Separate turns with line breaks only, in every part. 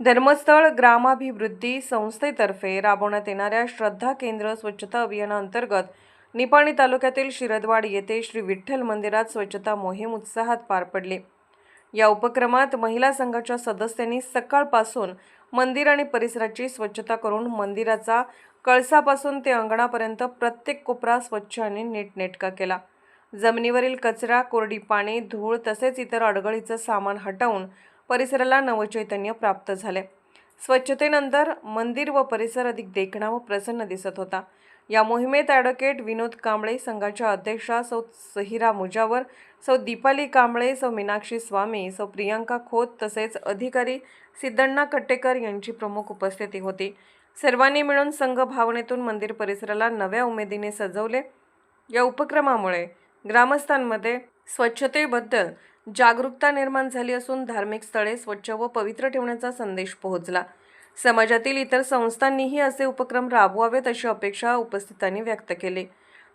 धर्मस्थळ ग्रामाभिवृद्धी संस्थेतर्फे राबवण्यात येणाऱ्या श्रद्धा केंद्र स्वच्छता अभियानाअंतर्गत निपाणी तालुक्यातील शिरदवाड येथे श्री विठ्ठल मंदिरात स्वच्छता मोहीम उत्साहात पार पडली. या उपक्रमात महिला संघाच्या सदस्यांनी सकाळपासून मंदिर आणि परिसराची स्वच्छता करून मंदिराचा कळसापासून ते अंगणापर्यंत प्रत्येक कोपरा स्वच्छ आणि नीटनेटका केला. जमिनीवरील कचरा कोरडी पाने धूळ तसेच इतर अडगळीचं सामान हटवून परिसराला नवचैतन्य प्राप्त झाले. स्वच्छतेनंतर मंदिर व परिसर अधिक देखणा व प्रसन्न दिसत होता. या मोहिमेत ॲडव्होकेट विनोद कांबळे संघाच्या अध्यक्षा सौ सहिरा मुजावर सौ दीपाली कांबळे सौ मीनाक्षी स्वामी सौ प्रियांका खोत तसेच अधिकारी सिद्धण्णा कट्टेकर यांची प्रमुख उपस्थिती होती. सर्वांनी मिळून संघ भावनेतून मंदिर परिसराला नव्या उमेदीने सजवले. या उपक्रमामुळे ग्रामस्थांमध्ये स्वच्छतेबद्दल जागरूकता निर्माण झाली असून धार्मिक स्थळे स्वच्छ व पवित्र ठेवण्याचा संदेश पोहोचला. समाजातील इतर संस्थांनीही असे उपक्रम राबवावेत अशी अपेक्षा उपस्थितांनी व्यक्त केली.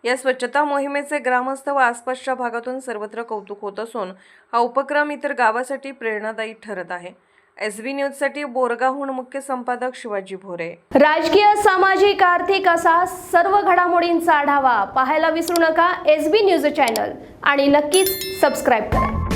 या स्वच्छता मोहिमेचे ग्रामस्थ व आसपासच्या भागातून सर्वत्र कौतुक होत असून हा उपक्रम इतर गावासाठी प्रेरणादायी ठरत आहे. एस बी न्यूजसाठी बोरगाहून मुख्य संपादक शिवाजी भोरे.
राजकीय सामाजिक आर्थिक असा सर्व घडामोडींचा आढावा पाहायला विसरू नका एस बी न्यूज चॅनल आणि नक्कीच सबस्क्राईब करा.